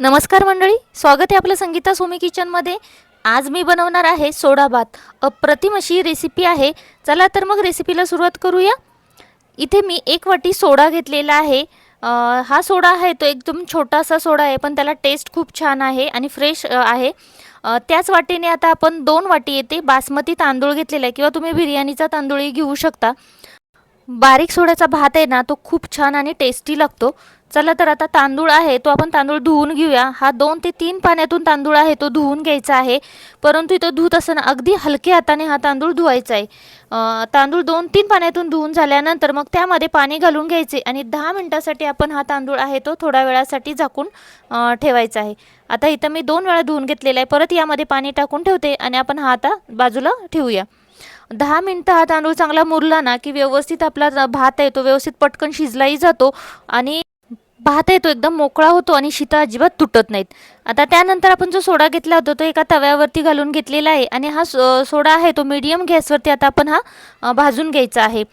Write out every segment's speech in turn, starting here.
नमस्कार मंडळी स्वागत आहे आपलं संगीता सोमी किचनमध्ये आज मी बनवणार आहे सोडा भात. अप्रतिम अशी रेसिपी आहे. चला तर मग रेसिपीला सुरुवात करूया. इथे मी एक वाटी सोडा घेतलेला आहे. हा सोडा आहे तो एकदम छोटासा सोडा आहे पण त्याला टेस्ट खूप छान आहे आणि फ्रेश आहे. त्याच वाटीने आता आपण दोन वाटी येते बासमती तांदूळ घेतलेला आहे किंवा तुम्ही बिर्याणीचा तांदूळही घेऊ शकता. बारीक सोड्याचा भात आहे ना तो खूप छान आणि टेस्टी लागतो. चला तर आता तांदूळ आहे तो आपण तांदूळ धुवून घेऊया. हा दोन ते तीन पाण्यातून तांदूळ आहे तो धुवून घ्यायचा आहे. परंतु इथं धुत असताना अगदी हलक्या हाताने हा तांदूळ धुवायचा आहे. तांदूळ दोन तीन पाण्यातून धुवून झाल्यानंतर मग त्यामध्ये पाणी घालून घ्यायचे आणि दहा मिनटासाठी आपण हा तांदूळ आहे तो थोड्या वेळासाठी झाकून ठेवायचा आहे. आता इथं मी दोन वेळा धुवून घेतलेला आहे परत यामध्ये पाणी टाकून ठेवते आणि आपण हा आता बाजूला ठेवूया. दहा मिनटं हा तांदूळ चांगला मुरला ना की व्यवस्थित आपला भात आहे तो व्यवस्थित पटकन शिजलाही जातो आणि भात आहे तो एकदम मोकळा होतो आणि शिता अजिबात तुटत नाहीत. आता त्यानंतर आपण जो सोडा घेतला होता तो एका तव्यावरती घालून घेतलेला आहे आणि हा सो- सोडा आहे तो मीडियम गॅसवरती आता आपण हा भाजून घ्यायचा आहे.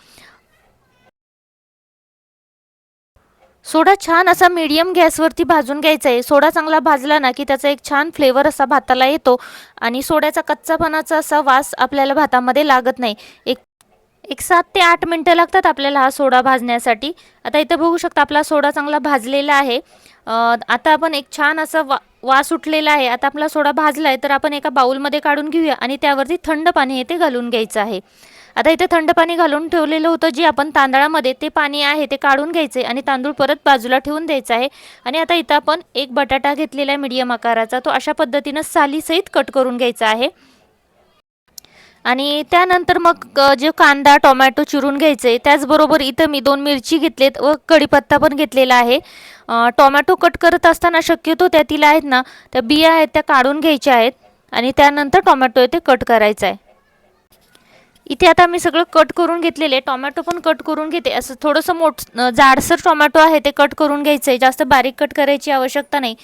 सोडा छान असा मीडियम गॅसवरती भाजून घ्यायचा आहे. सोडा चांगला भाजला ना की त्याचा एक छान फ्लेवर असा भाताला येतो आणि सोड्याचा कच्चापणाचा असा वास आपल्याला भातामध्ये लागत नाही. एक एक सात ते आठ मिनटं लागतात आपल्याला हा सोडा भाजण्यासाठी. आता इथं बघू शकता आपला सोडा चांगला भाजलेला आहे. आता आपण एक छान असा वा वास उठलेला आहे. आता आपला सोडा भाजला आहे तर आपण एका बाऊलमध्ये काढून घेऊया आणि त्यावरती थंड पाणी हे ते घालून घ्यायचं आहे. आता इथे थंड पाणी घालून ठेवलेलं होतं जे आपण तांदळामध्ये ते पाणी आहे ते काढून घ्यायचे आणि तांदूळ परत बाजूला ठेवून द्यायचा आहे. आणि आता इथं आपण एक बटाटा घेतलेला आहे मीडियम आकाराचा. तो अशा पद्धतीनं सालीसहित कट करून घ्यायचा आहे. आणि त्यानंतर मग जे कांदा टोमॅटो चिरून घ्यायचे त्याचबरोबर इथं मी दोन मिरची घेतलेत व कढीपत्ता पण घेतलेला आहे. टोमॅटो कट करत असताना शक्यतो त्यातील आहेत ना त्या बिया आहेत त्या काढून घ्यायच्या आहेत आणि त्यानंतर टोमॅटो येथे कट करायचं आहे. इथे आता मी सगळं कट करून घेतलेले टोमॅटो पण कट करून घेते. असं थोडंसं मोठ जाडसर टोमॅटो आहे ते कट करून घ्यायचं आहे जास्त बारीक कट करायची आवश्यकता नाही.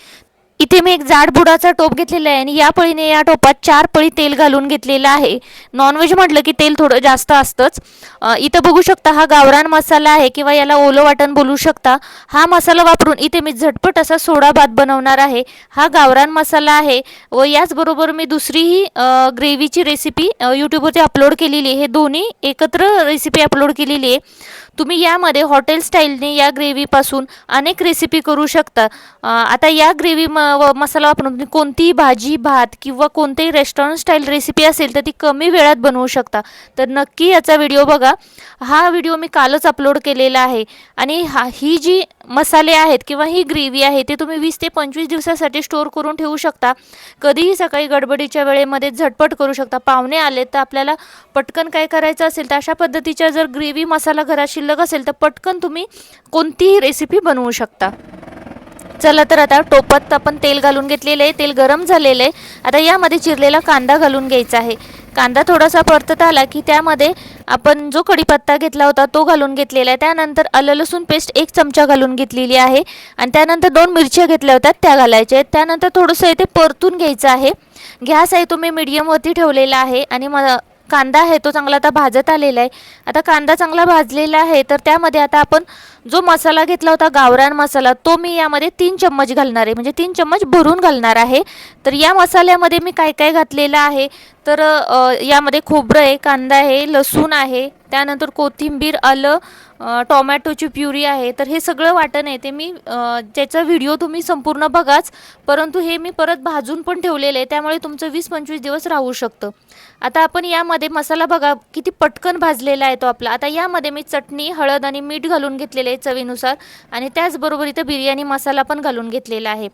इथे मी एक जाड बुडाचा टोप घेतलेला आहे आणि या पळीने या टोपात चार पळी तेल घालून घेतलेलं आहे. नॉनव्हेज म्हटलं की तेल थोडं जास्त असतंच. इथं बघू शकता हा गावरान मसाला आहे किंवा याला ओलं वाटण बोलू शकता. हा मसाला वापरून इथे मी झटपट असा सोडा भात बनवणार आहे. हा गावरान मसाला आहे व याचबरोबर मी दुसरीही ग्रेव्हीची रेसिपी यूट्यूबवरती अपलोड केलेली आहे. हे दोन्ही एकत्र रेसिपी अपलोड केलेली आहे. तुम्ही यामध्ये हॉटेल स्टाईलने या ग्रेव्हीपासून अनेक रेसिपी करू शकता. आता या ग्रेव्ही म व मसाला वापरून तुम्ही कोणतीही भाजी भात किंवा कोणतेही रेस्टॉरंट स्टाईल रेसिपी असेल तर ती कमी वेळात बनवू शकता. तर नक्की याचा व्हिडिओ बघा. हा व्हिडिओ मी कालच अपलोड केलेला आहे. आणि हा ही जी मसाले आहेत किंवा ही ग्रेव्ही आहे ते तुम्ही वीस ते पंचवीस दिवसासाठी स्टोअर करून ठेवू शकता. कधीही सकाळी गडबडीच्या वेळेमध्ये झटपट करू शकता. पाहुणे आले तर आपल्याला पटकन काय करायचं असेल तर अशा पद्धतीच्या जर ग्रेव्ही मसाला घराशी शिल्लक असेल तर पटकन तुम्ही कोणतीही रेसिपी बनवू शकता. चला तर आता टोपात आपण तेल घालून घेतलेलं आहे. तेल गरम झालेलं आहे. आता यामध्ये चिरलेला कांदा घालून घ्यायचा आहे. कांदा थोडासा परतत आला की त्यामध्ये आपण जो कढीपत्ता घेतला होता तो घालून घेतलेला आहे. त्यानंतर आलं लसूण पेस्ट एक चमचा घालून घेतलेली आहे. आणि त्यानंतर दोन मिरच्या घेतल्या होत्या त्या घालायच्या आहेत. त्यानंतर थोडंसं इथे परतून घ्यायचं आहे. गॅस आहे तुम्ही मिडियमवरती मीडियमवरती ठेवलेला आहे. आणि म कांदा आहे तो चांगला आता भाजत आलेला आहे. आता कांदा चांगला भाजलेला आहे तर त्यामध्ये आता आपण जो मसाला घेतला होता गावरान मसाला तो मी यामध्ये तीन चम्मच घालणार आहे. म्हणजे तीन चम्मच भरून घालणार आहे. तर या मसाल्यामध्ये मी काय काय घातलेलं आहे? तर यामध्ये खोबरं आहे कांदा आहे लसूण आहे त्यानंतर कोथिंबीर आलं टोमॅटोची प्युरी आहे तर हे सगळं वाटण आहे ते मी अ, त्याचा व्हिडिओ तुम्ही संपूर्ण बघाच परंतु हे मी परत भाजून पण ठेवलेलं आहे त्यामुळे तुमचं वीस पंचवीस दिवस राहू शकतं. आता आपण यामध्ये मसाला बघा किती पटकन भाजलेला आहे तो आपला. आता यामध्ये मी चटणी हळद आणि मीठ घालून घेतलेले आहे चवीनुसार आणि त्याचबरोबर इथं बिर्याणी मसाला पण घालून घेतलेला आहे.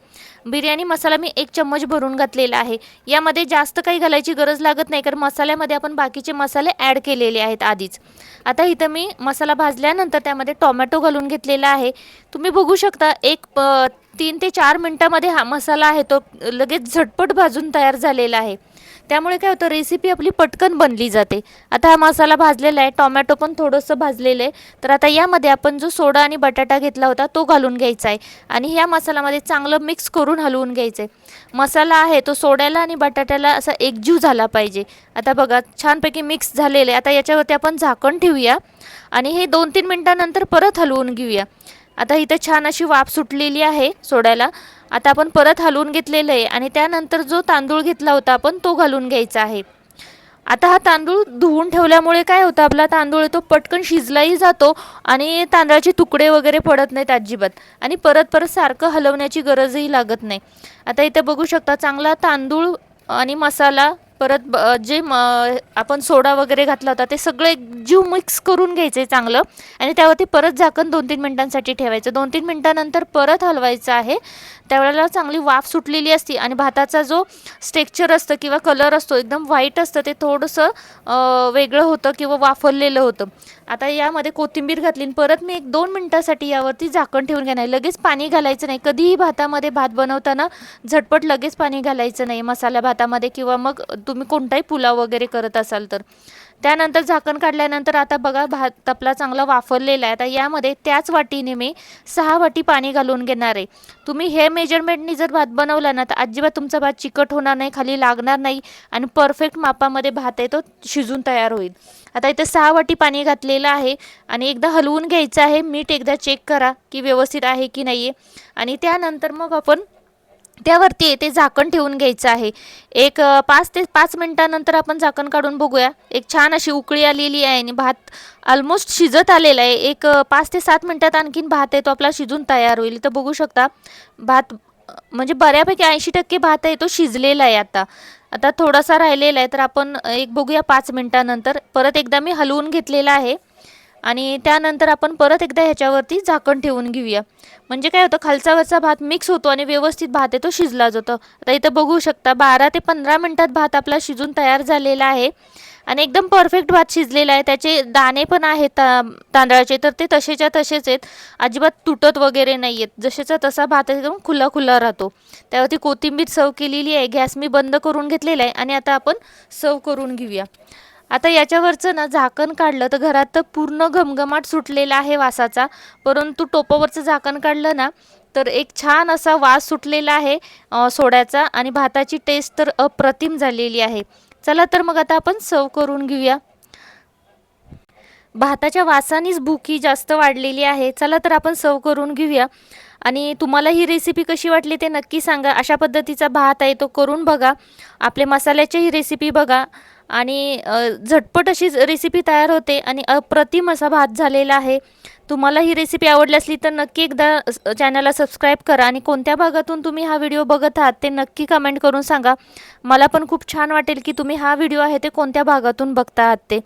बिर्याणी मसाला मी एक चम्मच भरून घातलेला आहे. यामध्ये जास्त काही घालायची गरज लागत नाही कारण मसाल्यामध्ये आपण बाकीचे मसाले ॲड केलेले आहेत आधीच. आता इथं मी मसाला भाजल्या त्यानंतर त्यामध्ये टोमॅटो घालून घेतलेला आहे. तुम्ही बघू शकता एक तीन ते चार मिनटामध्ये हा मसाला आहे तो लगेच झटपट भाजून तयार झालेला आहे. त्यामुळे काय होतं रेसिपी आपली पटकन बनली जाते. आता हा मसाला भाजलेला आहे टोमॅटो पण थोडंसं भाजलेलं आहे. तर आता यामध्ये आपण जो सोडा आणि बटाटा घेतला होता तो घालून घ्यायचा आहे. आणि ह्या मसाल्यामध्ये चांगलं मिक्स करून हलवून घ्यायचं आहे मसाला आहे तो सोड्याला आणि बटाट्याला असा एकजीव झाला पाहिजे. आता बघा छानपैकी मिक्स झालेलं आहे. आता याच्यावरती आपण झाकण ठेवूया. आणि हे दोन तीन मिनटानंतर परत हलवून घेऊया. आता इथं छान अशी वाफ सुटलेली आहे सोडायला. आता आपण परत हलवून घेतलेलं आहे आणि त्यानंतर जो तांदूळ घेतला होता आपण तो घालून घ्यायचा आहे. आता हा तांदूळ धुवून ठेवल्यामुळे काय होतं आपला तांदूळ तो पटकन शिजलाही जातो आणि तांदळाचे तुकडे वगैरे पडत नाहीत अजिबात. आणि परत परत सारखं हलवण्याची गरजही लागत नाही. आता इथे बघू शकता चांगला तांदूळ आणि मसाला परत ब जे म आपण सोडा वगैरे घातला होता ते सगळे एक जीव मिक्स करून घ्यायचे चांगलं. आणि त्यावरती परत झाकण दोन तीन मिनटांसाठी ठेवायचं. दोन तीन मिनटानंतर परत हलवायचं आहे. त्यावेळेला चांगली वाफ सुटलेली असती आणि भाताचा जो स्टेक्चर असतं किंवा कलर असतो एकदम व्हाईट असतं ते थोडंसं वेगळं होतं किंवा वाफरलेलं होतं. आता यामध्ये कोथिंबीर घातली आणि परत मी एक दोन मिनटासाठी यावरती झाकण ठेवून घेणार लगेच पाणी घालायचं नाही. कधीही भातामध्ये भात बनवताना झटपट लगेच पाणी घालायचं नाही. मसाला भातामध्ये किंवा मग तुम्ही कोणताही पुलाव वगैरे करत असाल तर. त्यानंतर झाकण काढल्यानंतर आता बघा भात आपला चांगला वाफरलेला आहे. आता यामध्ये त्याच वाटीने मी सहा वाटी पाणी घालून घेणार आहे. तुम्ही हे मेजरमेंटनी जर भात बनवला ना तर अजिबात तुमचा भात चिकट होणार नाही खाली लागणार नाही आणि परफेक्ट मापामध्ये भात आहे तो शिजून तयार होईल. आता इथे सहा वाटी पाणी घातलेलं आहे आणि एकदा हलवून घ्यायचं आहे. मीठ एकदा चेक करा की व्यवस्थित आहे की नाही आहे आणि त्यानंतर मग आपण त्यावरती ते झाकण ठेवून घ्यायचं आहे. एक पाच ते पाच मिनटानंतर आपण झाकण काढून बघूया. एक छान अशी उकळी आलेली आहे आणि भात ऑलमोस्ट शिजत आलेला आहे. एक पाच ते सात मिनटात आणखीन भात आहे तो आपला शिजून तयार होईल. तर बघू शकता भात म्हणजे बऱ्यापैकी ऐंशी टक्के भात आहे तो शिजलेला आहे आता. आता थोडासा राहिलेला आहे तर आपण एक बघूया पाच मिनटानंतर. परत एकदा मी हलवून घेतलेला आहे. आणि त्यानंतर आपण परत एकदा ह्याच्यावरती झाकण ठेवून घेऊया. म्हणजे काय होतं खालचा वरचा भात मिक्स होतो आणि व्यवस्थित भात आहे तो शिजला जातो. आता इथं बघू शकता बारा ते पंधरा मिनटात भात आपला शिजून तयार झालेला आहे. आणि एकदम परफेक्ट भात शिजलेला आहे. त्याचे दाणे पण आहेत ता तांदळाचे. तर ते तसेच्या तसेच आहेत. अजिबात तुटत वगैरे नाही आहेत जसेचा तसा भात एकदम खुला खुला राहतो. त्यावरती कोथिंबीर सर्व केलेली आहे. गॅस मी बंद करून घेतलेला आहे. आणि आता आपण सर्व करून घेऊया. आता याच्यावरचं ना झाकण काढलं तर घरात तर पूर्ण घमघमाट सुटलेला आहे वासाचा. परंतु टोपावरचं झाकण काढलं ना तर एक छान असा वास सुटलेला आहे सोड्याचा आणि भाताची टेस्ट तर अप्रतिम झालेली आहे. चला तर मग आता आपण सर्व करून घेऊया. भाताच्या वासानेच भूकी जास्त वाढलेली आहे. चला तर आपण सर्व करून घेऊया. आणि तुम्हाला ही रेसिपी कशी वाटली ते नक्की सांगा. अशा पद्धतीचा भात आहे तो करून बघा. आपले मसाल्याची ही रेसिपी बघा. आणि झटपट अशी रेसिपी तयार होते आणि अप्रतिम असा भात झालेला आहे. तुम्हाला ही रेसिपी आवडली असली तर नक्की एकदा चॅनलला सबस्क्राईब करा आणि कोणत्या भागातून तुम्ही हा व्हिडिओ बघत आहात ते नक्की कमेंट करून सांगा. मला पण खूप छान वाटेल की तुम्ही हा व्हिडिओ आहे ते कोणत्या भागातून बघता आहात ते.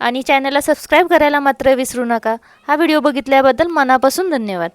आणि चॅनलला सबस्क्राईब करायला मात्र विसरू नका. हा व्हिडिओ बघितल्याबद्दल मनापासून धन्यवाद.